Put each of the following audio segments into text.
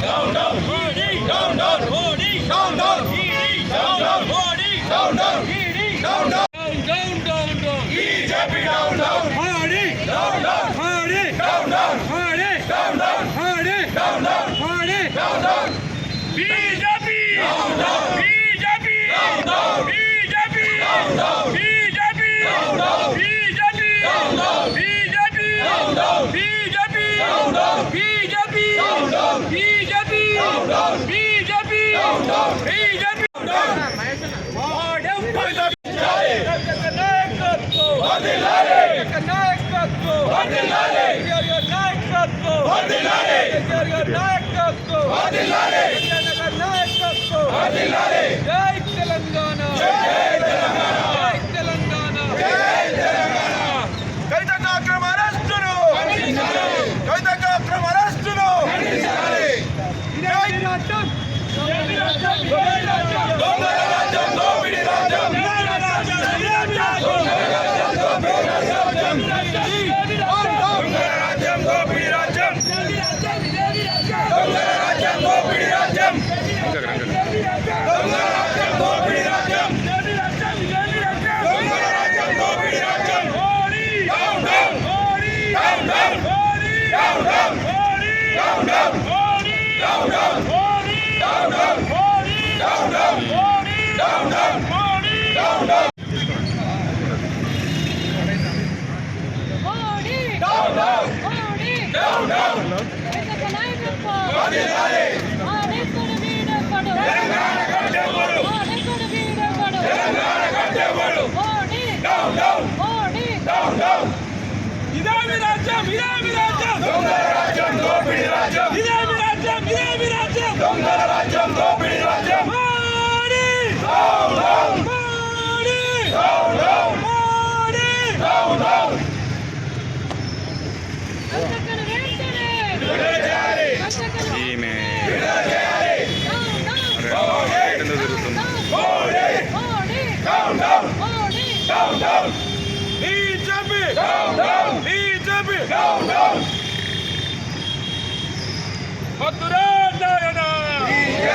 no, no. Telangana. ఇదేమి రాజ్యం ఇదేమి రాజ్యం దొంగల రాజ్యం దోపిడి రాజ్యం ఇదేమి రాజ్యం ఇదేమి రాజ్యం దొంగల రాజ్యం దోపిడి రాజ్యం Modi down down Modi down down Modi down down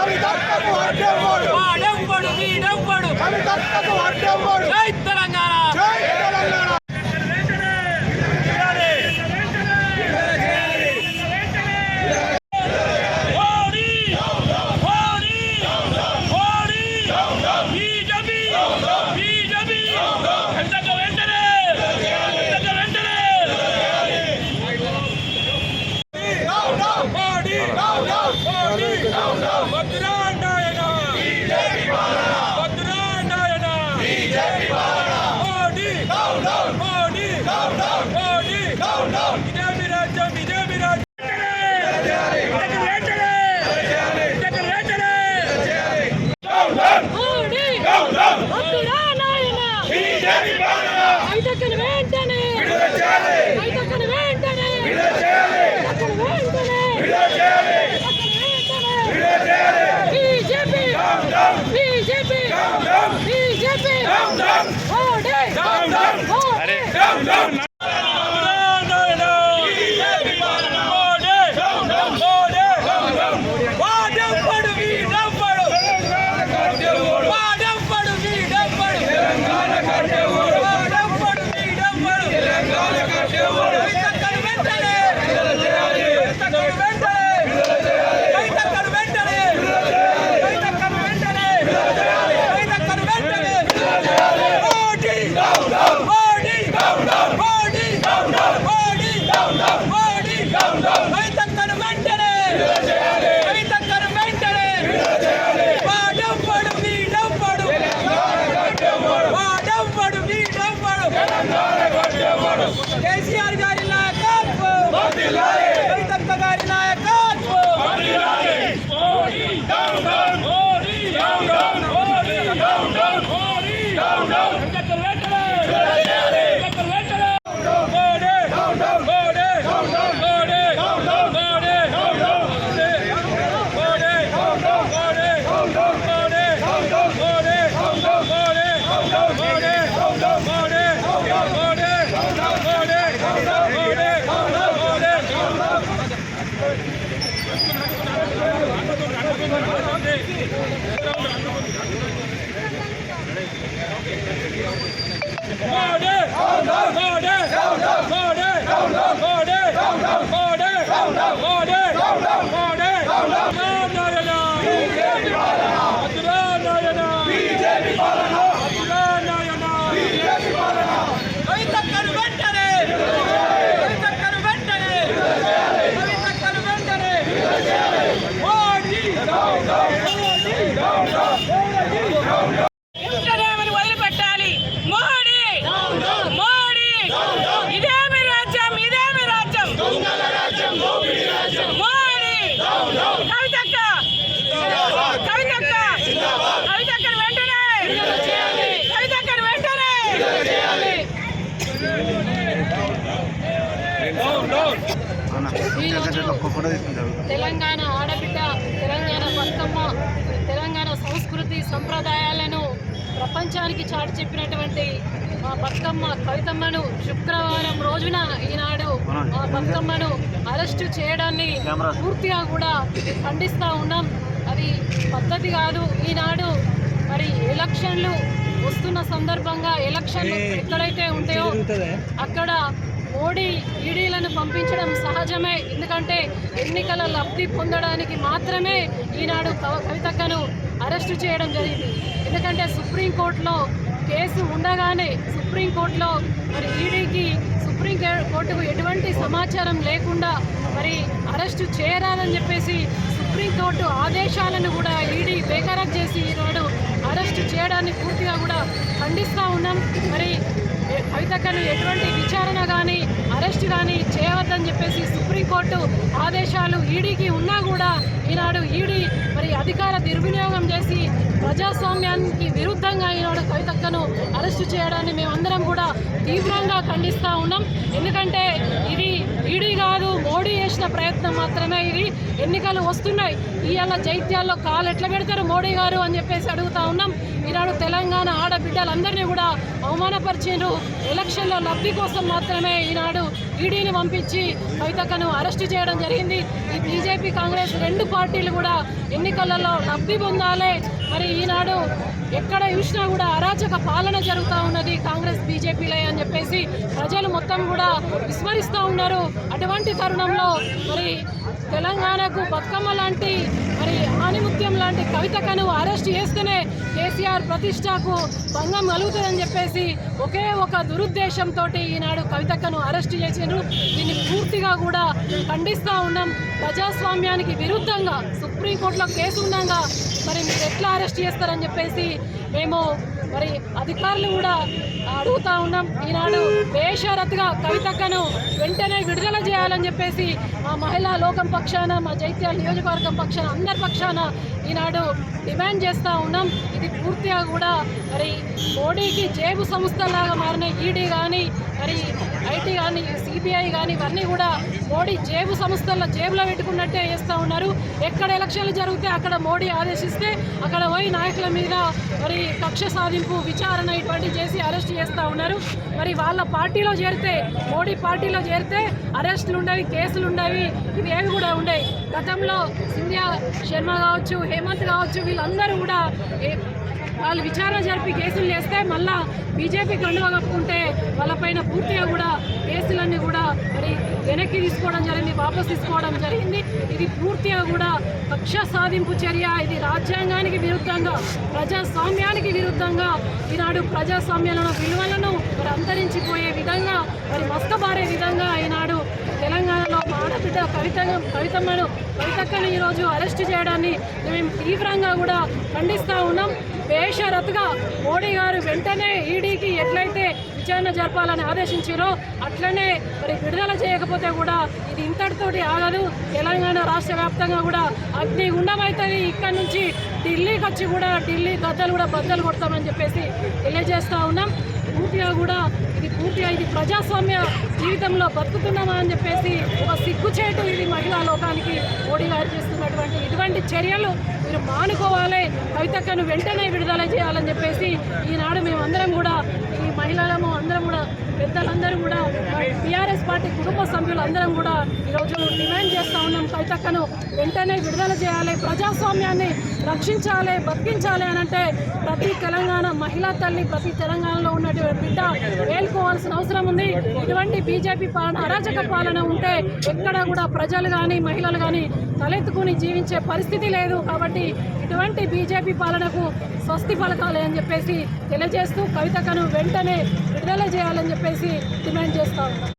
కవితక్కకు అడ్డెవ్వడు వాడెవ్వడు వీడెవ్వడు अरे Hadi! Hadi! తెలంగాణ ఆడబిడ్డ తెలంగాణ బతుకమ్మ తెలంగాణ సంస్కృతి సంప్రదాయాలను ప్రపంచానికి చాటి చెప్పినటువంటి మా బతుకమ్మ కవితమ్మను శుక్రవారం రోజున ఈనాడు మా బతుకమ్మను అరెస్టు చేయడాన్ని పూర్తిగా కూడా ఖండిస్తూ ఉన్నాం. అది పద్ధతి కాదు. ఈనాడు మరి ఎలక్షన్లు వస్తున్న సందర్భంగా ఎలక్షన్లు ఎక్కడైతే ఉంటాయో అక్కడ మోడీ ఈడీలను పంపించడం సహజమే. ఎందుకంటే ఎన్నికల లబ్ధి పొందడానికి మాత్రమే ఈనాడు కవితక్కను అరెస్టు చేయడం జరిగింది. ఎందుకంటే సుప్రీంకోర్టులో కేసు ఉండగానే సుప్రీంకోర్టులో మరి ఈడీకి సుప్రీం కోర్టుకు ఎటువంటి సమాచారం లేకుండా మరి అరెస్టు చేయరాదని చెప్పేసి సుప్రీంకోర్టు ఆదేశాలను కూడా ఈడీ బేఖరారు చేసి ఈనాడు అరెస్టు చేయడాన్ని పూర్తిగా కూడా ఖండిస్తూ ఉన్నాం. మరి కవితక్కను ఎటువంటి విచారణ కానీ అరెస్ట్ కానీ చేయవద్దని చెప్పేసి సుప్రీంకోర్టు ఆదేశాలు ఈడీకి ఉన్నా కూడా ఈనాడు ఈడీ మరి అధికార దుర్వినియోగం చేసి ప్రజాస్వామ్యానికి విరుద్ధంగా ఈనాడు కవితక్కను అరెస్టు చేయడాన్ని మేమందరం కూడా తీవ్రంగా ఖండిస్తూ ఉన్నాం. ఎందుకంటే ఇది ఈడీ కాదు మోడీ చేసిన ప్రయత్నం మాత్రమే ఇది. ఎన్నికలు వస్తున్నాయి. ఇవాళ జైత్యాల్లో కాలు ఎట్లా పెడతారు మోడీ గారు అని చెప్పేసి అడుగుతా ఉన్నాం. ఈనాడు తెలంగాణ ఆడబిడ్డలందరినీ కూడా అవమానపరిచిండ్రు. ఎలక్షన్లో లబ్ధి కోసం మాత్రమే ఈనాడు ఈడీని పంపించి కవితకను అరెస్ట్ చేయడం జరిగింది. ఈ బీజేపీ కాంగ్రెస్ రెండు పార్టీలు కూడా ఎన్నికలలో లబ్ధి పొందాలి. మరి ఈనాడు ఎక్కడ చూసినా కూడా అరాచక పాలన జరుగుతూ ఉన్నది కాంగ్రెస్ బీజేపీలే అని చెప్పేసి ప్రజలు మొత్తం కూడా విస్మరిస్తూ ఉన్నారు. అటువంటి తరుణంలో మరి తెలంగాణకు బతుకమ్మ లాంటి మరి ఆనిముత్యం లాంటి కవితకను అరెస్ట్ చేస్తేనే కేసీఆర్ ప్రతిష్టకు భంగం కలుగుతుందని చెప్పేసి ఒకే ఒక దురుద్దేశంతో ఈనాడు కవితక్కను అరెస్ట్ చేసిండ్రు. దీన్ని పూర్తిగా కూడా ఖండిస్తూ ఉన్నాం. ప్రజాస్వామ్యానికి విరుద్ధంగా సుప్రీంకోర్టులో కేసు ఉండగా మరి మీరు ఎట్లా అరెస్ట్ చేస్తారని చెప్పేసి మేము మరి అధికారులు కూడా అడుగుతా ఉన్నాం. ఈనాడు బేషరత్గా కవితక్కను వెంటనే విడుదల చేయాలని చెప్పేసి మా మహిళా లోకం పక్షాన మా జైత్యాల నియోజకవర్గం పక్షాన అందరి పక్షాన ఈనాడు డిమాండ్ చేస్తూ ఉన్నాం. ఇది పూర్తిగా కూడా మరి మోడీకి జేబు సంస్థలాగా మారిన ఈడీ కానీ మరి ఐటీ కానీ సిబిఐ కానీ ఇవన్నీ కూడా మోడీ జేబు సంస్థల జేబులో పెట్టుకున్నట్టే చేస్తూ ఉన్నారు. ఎక్కడ ఎలక్షన్లు జరిగితే అక్కడ మోడీ ఆదేశిస్తే అక్కడ పోయి నాయకుల మీద మరి కక్ష సాధింపు విచారణ ఇటువంటివి చేసి అరెస్ట్ చేస్తూ ఉన్నారు. మరి వాళ్ళ పార్టీలో చేరితే మోడీ పార్టీలో చేరితే అరెస్టులు ఉండేవి కేసులు ఉండేవి ఇవి ఏవి కూడా ఉండేవి గతంలో సింధ్యా శర్మ కావచ్చు హేమంత్ కావచ్చు వీళ్ళందరూ కూడా వాళ్ళు విచారణ జరిపి కేసులు చేస్తే మళ్ళా బీజేపీ కండువ కప్పుకుంటే వాళ్ళపైన పూర్తిగా కూడా కేసులన్నీ కూడా మరి వెనక్కి తీసుకోవడం జరిగింది వాపస్ తీసుకోవడం జరిగింది. ఇది పూర్తిగా కూడా పక్ష సాధింపు చర్య. ఇది రాజ్యాంగానికి విరుద్ధంగా ప్రజాస్వామ్యానికి విరుద్ధంగా ఈనాడు ప్రజాస్వామ్యాలను విలువలను మరి అంతరించిపోయే విధంగా మరి మస్తబారే విధంగా ఈనాడు తెలంగాణలో మా ఆడబిడ్డ కవిత కవితమ్మను కవితక్కను ఈరోజు అరెస్ట్ చేయడాన్ని మేము తీవ్రంగా కూడా ఖండిస్తూ ఉన్నాం. బేషరత్గా మోడీ గారు వెంటనే ఈడీకి ఎట్లయితే విచారణ జరపాలని ఆదేశించారో అట్లనే మరి విడుదల చేయకపోతే కూడా ఇది ఇంతటితోటి ఆగదు. తెలంగాణ రాష్ట్ర వ్యాప్తంగా కూడా అగ్ని గుండమవుతుంది ఇక్కడ నుంచి ఢిల్లీకి వచ్చి కూడా ఢిల్లీ గద్దలు కూడా బద్దలు కొడతామని చెప్పేసి తెలియజేస్తూ ఉన్నాం. పూర్తిగా కూడా ఇది పూర్తిగా ఇది ప్రజాస్వామ్య జీవితంలో బతుకుతున్నామా అని చెప్పేసి ఒక సిగ్గుచేటు ఇది మహిళా లోకానికి మోడీ గారు చేస్తున్నటువంటి ఇటువంటి చర్యలు మీరు మానుకోవాలి. కవితక్కను వెంటనే విడుదల చేయాలని చెప్పేసి ఈనాడు మేమందరం కూడా మహిళలము అందరం కూడా పెద్దలందరూ కూడా టీఆర్ఎస్ పార్టీ కుటుంబ సభ్యులు అందరం కూడా ఈరోజు డిమాండ్ చేస్తూ ఉన్నాం. కవితక్కను వెంటనే విడుదల చేయాలి ప్రజాస్వామ్యాన్ని రక్షించాలి బతికించాలి అని అంటే ప్రతి తెలంగాణ మహిళా తల్లి ప్రతి తెలంగాణలో ఉన్నటువంటి బిడ్డ వేలుకోవాల్సిన అవసరం ఉంది. ఇటువంటి బీజేపీ పాలన అరాచక పాలన ఉంటే ఎక్కడ కూడా ప్రజలు కానీ మహిళలు కానీ తలెత్తుకుని జీవించే పరిస్థితి లేదు కాబట్టి ఇటువంటి బీజేపీ పాలనకు స్వస్తి పలకాలి అని చెప్పేసి తెలియజేస్తూ కవితకను వెంటనే విడుదల చేయాలని చెప్పేసి డిమాండ్ చేస్తా ఉన్నాం.